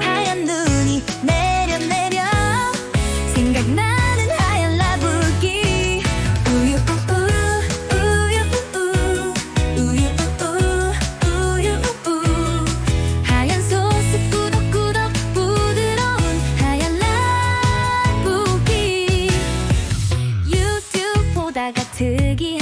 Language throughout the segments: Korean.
하얀 눈이 내려 내려 생각나는 하얀 라불기 하얀 소스 꾸덕꾸덕 부드러운 하얀 라불기 유튜브 보다가 특이한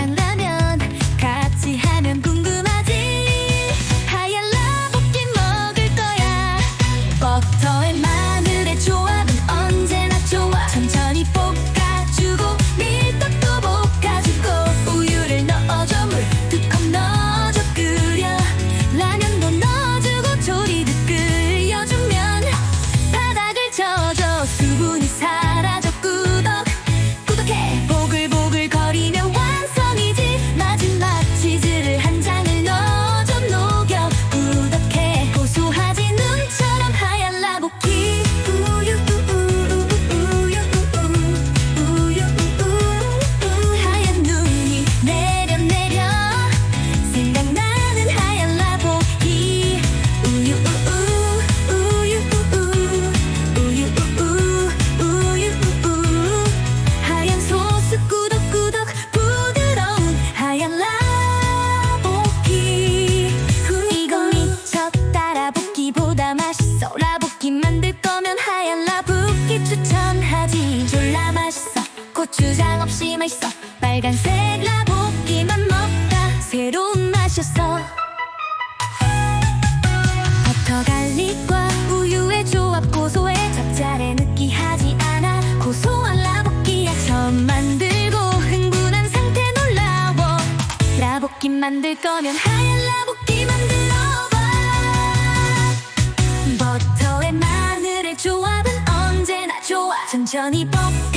주장 없이 맛있어. 빨간색 라볶이만 먹다. 새로운 맛이었어. 버터 갈릭과 우유의 조합 고소해. 잡잘해 느끼하지 않아. 고소한 라볶이야 처음 만들고 흥분한 상태 놀라워. 라볶이 만들 거면 하얀 라볶이 만들어봐. 버터에 마늘의 조합은 언제나 좋아. 천천히 뻑뻑